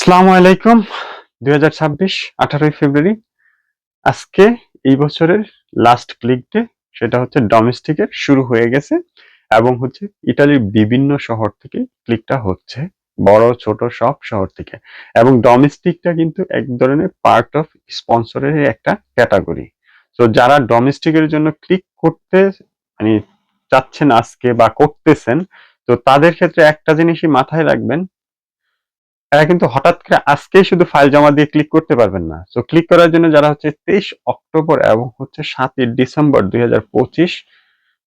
আসসালামু আলাইকুম, দুই হাজার ছাব্বিশ, আঠারোই ফেব্রুয়ারি। আজকে এই বছরের লাস্ট ক্লিক ডে সেটা হচ্ছে ডোমেস্টিকের শুরু হয়ে গেছে এবং হচ্ছে ইটালির বিভিন্ন শহর থেকে ক্লিকটা হচ্ছে, বড়, ছোট সব শহর থেকে। এবং ডোমেস্টিকটা কিন্তু এক ধরনের পার্ট অফ স্পন্সরের একটা ক্যাটাগরি তো যারা ডোমেস্টিকের জন্য ক্লিক করতে মানে চাচ্ছেন আজকে বা করতেছেন, তো তাদের ক্ষেত্রে একটা জিনিসই মাথায় রাখবেন এরা কিন্তু হঠাৎ করে আজকেই শুধু ফাইল জমা দিয়ে ক্লিক করতে পারবেন না। তো ক্লিক করার জন্য যারা হচ্ছে তেইশ অক্টোবর এবং হচ্ছে সাতই ডিসেম্বর দুই হাজার পঁচিশ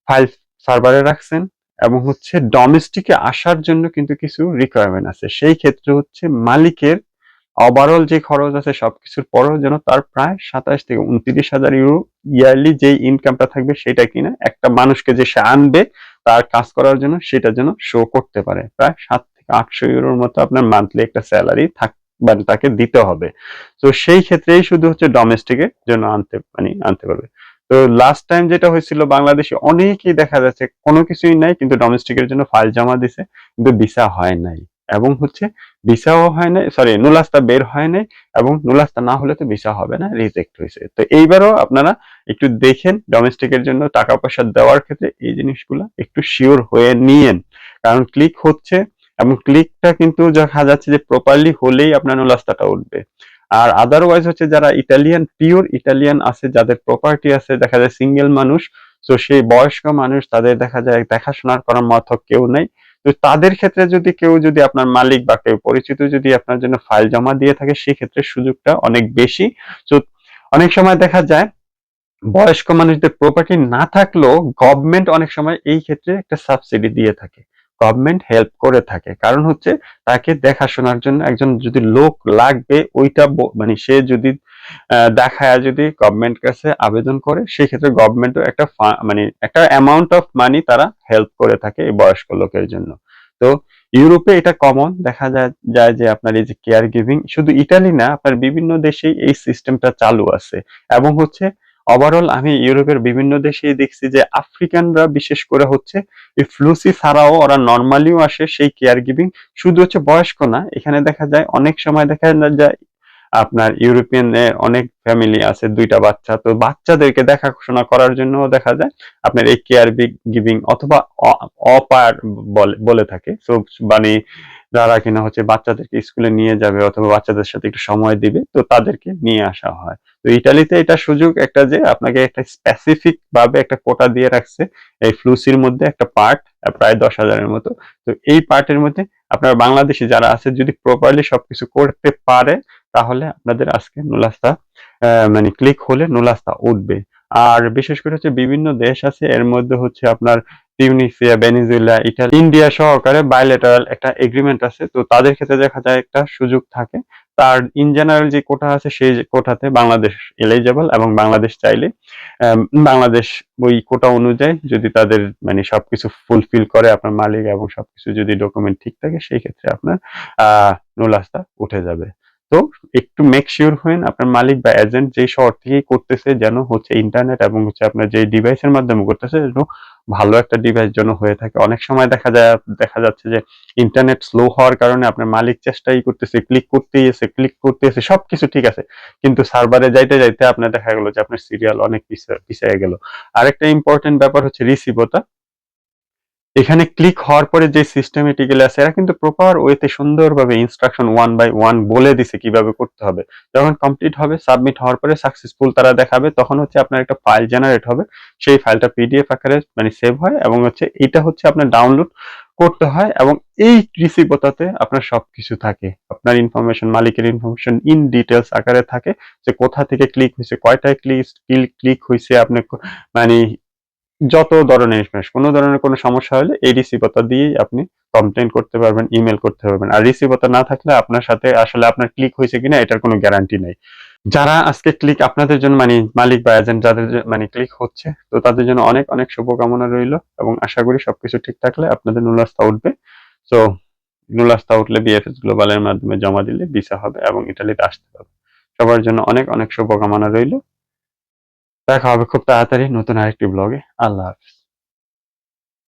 ফাইল সার্ভারে রাখছেন এবং হচ্ছে ডোমেস্টিকে আসার জন্য কিন্তু কিছু রিকোয়ারমেন্ট আছে। সেই ক্ষেত্রে হচ্ছে মালিকের ওভারঅল যে খরচ আছে সবকিছুর পরেও যেন তার প্রায় সাতাশ থেকে উনত্রিশ হাজার ইউরো ইয়ারলি যে ইনকামটা থাকবে সেটা কিনা একটা মানুষকে যে সে আনবে, তার কাজ করার জন্য সেটা যেন শো করতে পারে। প্রায় সাত থেকে আটশো ইউরোর মতো আপনার মান্থলি একটা স্যালারি থাক মানে তাকে দিতে হবে। তো সেই ক্ষেত্রেই শুধু হচ্ছে ডোমেস্টিকের জন্য আনতে মানে আনতে পারবে। তো লাস্ট টাইম যেটা হয়েছিল, বাংলাদেশে অনেকেই দেখা যাচ্ছে কোনো কিছুই নাই, কিন্তু ডোমেস্টিকের জন্য ফাইল জমা দিছে, কিন্তু ভিসা হয় নাই। এবং হচ্ছে ভিসাও হয় নাই সরি নুলাস্তা বের হয় নাই, এবং নুলাস্তা না হলে তো ভিসা হবে না রিজেক্ট হয়েছে। তো এইবারও আপনারা একটু দেখেন ডোমেস্টিকের জন্য টাকা পয়সা দেওয়ার ক্ষেত্রে এই জিনিসগুলো একটু শিওর হয়ে নিয়েন। কারণ ক্লিক হচ্ছে এবং ক্লিকটা কিন্তু দেখা যাচ্ছে যে প্রপারলি হলেই আপনার নুলাস্তাটা উঠবে। আর আদারওয়াইজ হচ্ছে যারা ইটালিয়ান পিওর ইটালিয়ান আছে, যাদের প্রপার্টি আছে, দেখা যায় সিঙ্গেল মানুষ, তো সেই বয়স্ক মানুষ তাদের দেখা যায় দেখাশোনার করার মতো কেউ নেই। তো তাদের ক্ষেত্রে যদি কেউ যদি আপনার মালিক বা কেউ পরিচিত যদি আপনার জন্য ফাইল জমা দিয়ে থাকে, সেক্ষেত্রে সুযোগটা অনেক বেশি। তো অনেক সময় দেখা যায় বয়স্ক মানুষদের প্রপার্টি না থাকলেও গভর্নমেন্ট অনেক সময় এই ক্ষেত্রে একটা সাবসিডি দিয়ে থাকে। গভর্নমেন্ট হেল্প করে থাকে। কারণ হচ্ছে তাকে দেখাশোনার জন্য একজন যদি লোক লাগবে, ওইটা মানে সে যদি দেখায় যদি গভর্নমেন্ট কাছে আবেদন করে, সেক্ষেত্রে গভর্নমেন্টও একটা মানে একটা অ্যামাউন্ট অফ মানি তারা হেল্প করে থাকে এই বয়স্ক লোকের জন্য। তো ইউরোপে এটা কমন দেখা যায় যে আপনার এই যে কেয়ার গিভিং শুধু ইটালি না, আপনার বিভিন্ন দেশেই এই সিস্টেমটা চালু আছে। এবং হচ্ছে ওভারঅল আমি ইউরোপের বিভিন্ন দেশে দেখছি যে আফ্রিকানরা বিশেষ করে হচ্ছে এই ফ্লুসি ছাড়াও ওরা নর্মালিও আসে সেই কেয়ার গিভিং শুধু হচ্ছে বয়স্ক না, এখানে দেখা যায় অনেক সময় দেখা যায় আপনার ইউরোপিয়ান অনেক ফ্যামিলি আছে, দুইটা বাচ্চা। তো বাচ্চাদেরকে দেখাশোনা করার জন্য দেখা যায়, আপনার এই কেয়ার গিভিং অথবা অপার বলে থাকে। সো মানে যারা কিনা হচ্ছে বাচ্চাদেরকে স্কুলে নিয়ে যাবে অথবা বাচ্চাদের সাথে একটু সময় দিবে, তো তাদেরকে নিয়ে আসা হয়। তো ইটালিতে এটা সুযোগ একটা যে আপনাকে একটা স্পেসিফিক ভাবে একটা কোটা দিয়ে রাখছে, এই ফ্লুসির মধ্যে একটা পার্ট প্রায় দশ হাজারের মতো। তো এই পার্টের মধ্যে আপনার বাংলাদেশি যারা আছে, যদি প্রপারলি সবকিছু করতে পারে তাহলে আপনাদের আজকে নুলাস্তা মানে ক্লিক হলে নুলাস্তা উঠবে। আর বিশেষ করে হচ্ছে বিভিন্ন দেশ আছে, এর মধ্যে হচ্ছে আপনার টিউনিসিয়া ভেনিজুয়েলা ইটালি ইন্ডিয়া সহকারে বাইলেটারাল একটা এগ্রিমেন্ট আছে। তো তাদের ক্ষেত্রে দেখা যায় একটা সুযোগ থাকে। তার ইন জেনারেল যে কোটা আছে, সেই কোটাতে বাংলাদেশ এলিজেবল এবং বাংলাদেশ চাইলে বাংলাদেশ ওই কোটা অনুযায়ী যদি তাদের মানে সবকিছু ফুলফিল করে আপনার মালিক এবং সবকিছু যদি ডকুমেন্ট ঠিক থাকে, সেই ক্ষেত্রে আপনার, আহ, নুলাস্তা উঠে যাবে। তো একটু মেক শিওর হন আপনার মালিক বা এজেন্ট যে শহর থেকেই করতেছে যেন হচ্ছে ইন্টারনেট এবং হচ্ছে আপনার যে ডিভাইসের মাধ্যমে করতেছে যেন ভালো একটা ডিভাইস যেন হয়ে থাকে। অনেক সময় দেখা যায়, দেখা যাচ্ছে যে ইন্টারনেট স্লো হওয়ার কারণে আপনার মালিক চেষ্টাই করতেছে ক্লিক করতেই এসে ক্লিক করতে এসে সবকিছু ঠিক আছে। কিন্তু সার্ভারে যাইতে যাইতে আপনার দেখা গেলো যে আপনার সিরিয়াল অনেক পিছিয়ে গেল। আরেকটা ইম্পর্টেন্ট ব্যাপার হচ্ছে রিসিভতা এখানে ক্লিক হওয়ার পরে যে সিস্টেমেটিক্যালি আছে এরা কিন্তু প্রপার ওয়েতে সুন্দরভাবে ইনস্ট্রাকশন ওয়ান বাই ওয়ান বলে দিছে কীভাবে করতে হবে। যখন কমপ্লিট হবে সাবমিট হওয়ার পরে সাকসেসফুল তারা দেখাবে, তখন হচ্ছে আপনার একটা ফাইল জেনারেট হবে। সেই ফাইলটা পিডিএফ আকারে মানে সেভ হয় এবং হচ্ছে এটা হচ্ছে আপনার ডাউনলোড করতে হয় এবং এই রিসিভতাতে আপনার সবকিছু থাকে। আপনার ইনফরমেশন মালিকের ইনফরমেশন ইন ডিটেলস আকারে থাকে যে কোথা থেকে ক্লিক হয়েছে, কয়টায় ক্লিক ক্লিক হয়েছে, আপনি মানে যত ধরনের ইনফরমেশন কোনো ধরনের কোনো সমস্যা হলে এই রিসিভতা দিয়েই আপনি কমপ্লেন করতে পারবেন ইমেল করতে পারবেন। আর রিসিভতা না থাকলে আপনার সাথে আসলে আপনার ক্লিক হয়েছে কিনা এটার কোনো গ্যারান্টি নেই। যারা আজকে ক্লিক আপনাদের জন্য মানে মালিক বা এজেন্ট যাদের মানে ক্লিক হচ্ছে, তো তাদের জন্য অনেক অনেক শুভকামনা রইল এবং আশা করি সবকিছু ঠিক থাকলে আপনাদের নুলাস্তা উঠবে। তো নুলাস্তা উঠলে বিএফএস গ্লোবালের মাধ্যমে জমা দিলে ভিসা হবে এবং ইটালিতে আসতে হবে। সবার জন্য অনেক অনেক শুভকামনা রইল। দেখা হবে খুব তাড়াতাড়ি নতুন আরেকটি ব্লগে আল্লাহ হাফিজ।